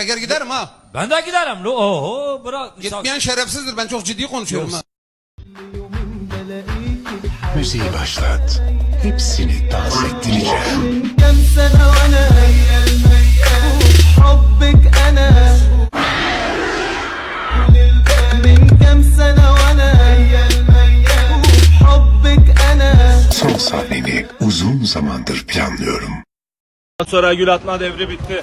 Çeker giderim ha. Ben de giderim. lo. Oho bırak. Gitmeyen şerefsizdir. Ben çok ciddi konuşuyorum. Müziği başlat. Hepsini dans ettireceğim. Son sahneni uzun zamandır planlıyorum. Sonra gül atma devri bitti.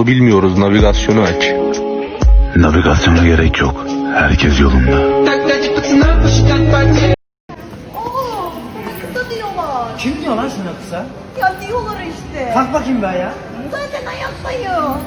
Yolu bilmiyoruz, navigasyonu aç. Navigasyona gerek yok. Herkes yolunda. Kısa diyorlar. Kim diyor lan sana kısa? Ya diyorlar işte. Kalk bakayım be ya. Zaten ayaktayım.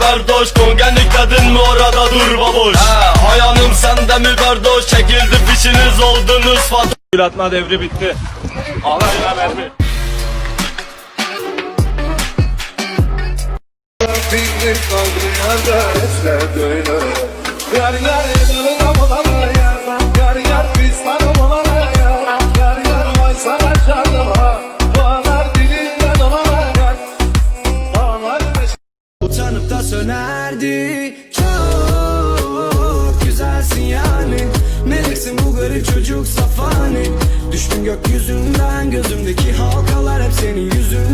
Verdoş Kongenlik dedin mi orada dur baboş? He hayanım sende mi verdoş Çekildi fişiniz oldunuz fatoş Gül devri bitti. Alayına mermi Yar yar edelim çocuk safani Düştüm gökyüzünden Gözümdeki halkalar hep senin yüzünden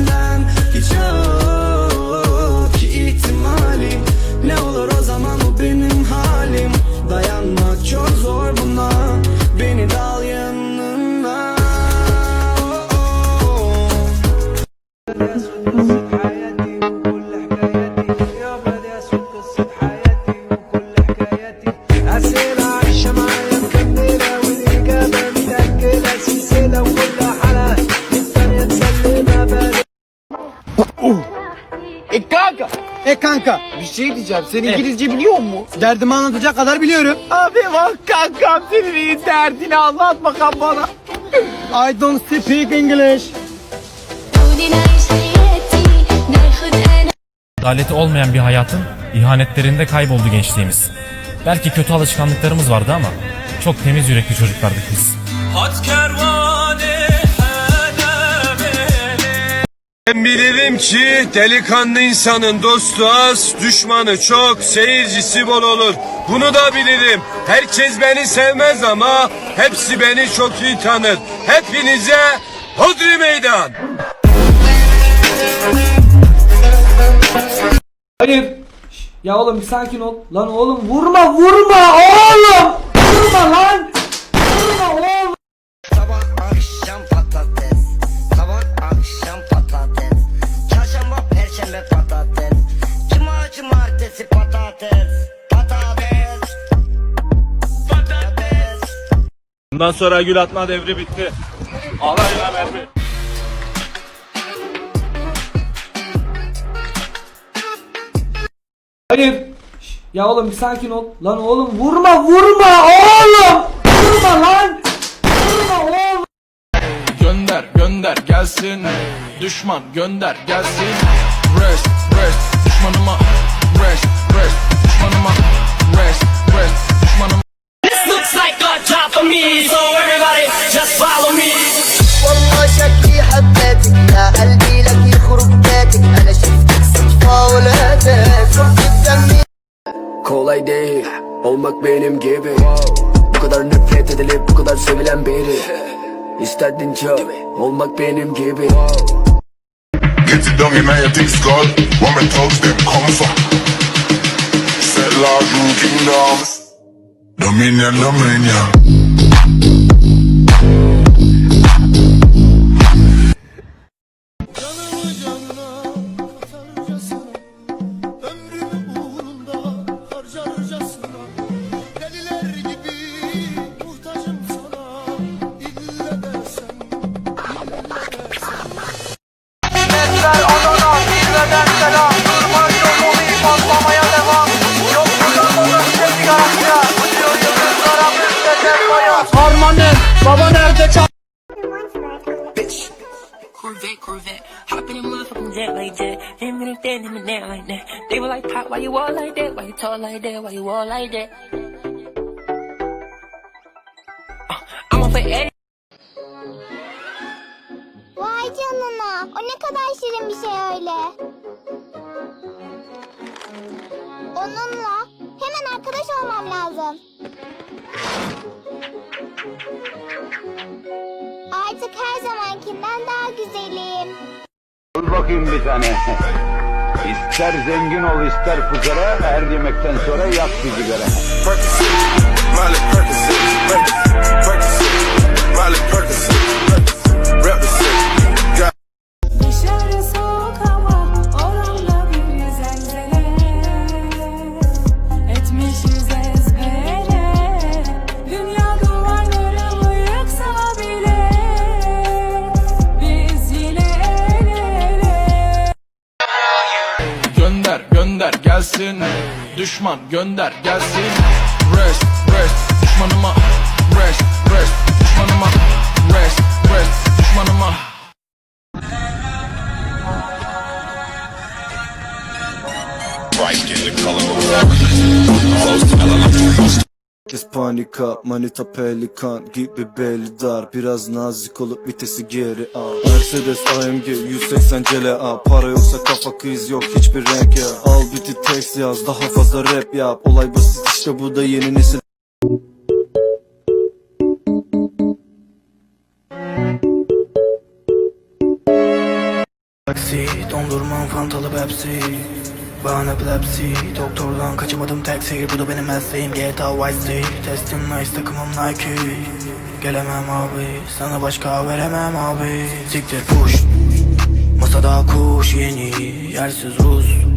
kanka bir şey diyeceğim. Sen İngilizce biliyor musun? Derdimi anlatacak kadar biliyorum. Abi bak kankam senin derdini anlat bakalım bana. I don't speak English. Adaleti olmayan bir hayatın ihanetlerinde kayboldu gençliğimiz. Belki kötü alışkanlıklarımız vardı ama çok temiz yürekli çocuklardık biz. Hat kervanı ben bilirim ki delikanlı insanın dostu az, düşmanı çok, seyircisi bol olur. Bunu da bilirim. Herkes beni sevmez ama hepsi beni çok iyi tanır. Hepinize hodri meydan. Hayır. Ya oğlum bir sakin ol. Lan oğlum vurma vurma oğlum. Vurma lan. Bundan sonra gül atma devri bitti. Alayına mermi. Hayır. Ya oğlum bir sakin ol. Lan oğlum vurma vurma oğlum. Vurma lan. Vurma oğlum. Gönder gönder gelsin Düşman gönder gelsin Rest rest düşmanıma Rest rest düşmanıma a job for me, so everybody just follow me. والله شكلي حبيتك يا قلبي لك يخرب بيتك انا شفتك صدفة ولقيتك شفت دمي Kolay değil olmak benim gibi Bu kadar nefret edilip bu kadar sevilen biri İsterdin çok olmak benim gibi Get it done in your thick skull. Woman thugs them come for. Set large rule kingdoms. Dominion, dominion. Corvette, Corvette Hop in motherfucking jet like jet Him and that, him and that like that They were like, Pop, why you all like that? Why you tall like that? Why you all like that? Uh, I'm off for Eddie Vay canına. O ne kadar şirin bir şey öyle. Onunla hemen arkadaş olmam lazım. Artık her zamankinden daha güzelim. Dur bakayım bir tane. İster zengin ol ister fukara her yemekten sonra yak bir sigara. Miley Percocet, Percocet, Miley Percocet, gelsin. Düşman gönder gelsin. Rest rest düşmanıma. Rest rest düşmanıma. Rest rest düşmanıma Kes panika, manita pelikan gibi belli dar. Biraz nazik olup vitesi geri al. Mercedes AMG 180 CLA Para yoksa kafa kız yok hiçbir renk ya. Al biti text yaz daha fazla rap yap. Olay basit işte bu da yeni nesil. Taksi, dondurmam fantalı Pepsi Bana epilepsi, doktordan kaçamadım taksi Bu da benim mesleğim. GTA Vice City Testim nice, takımım Nike. Gelemem abi, sana başka veremem abi. Siktir push. Masada kuş yeni, yersiz Rus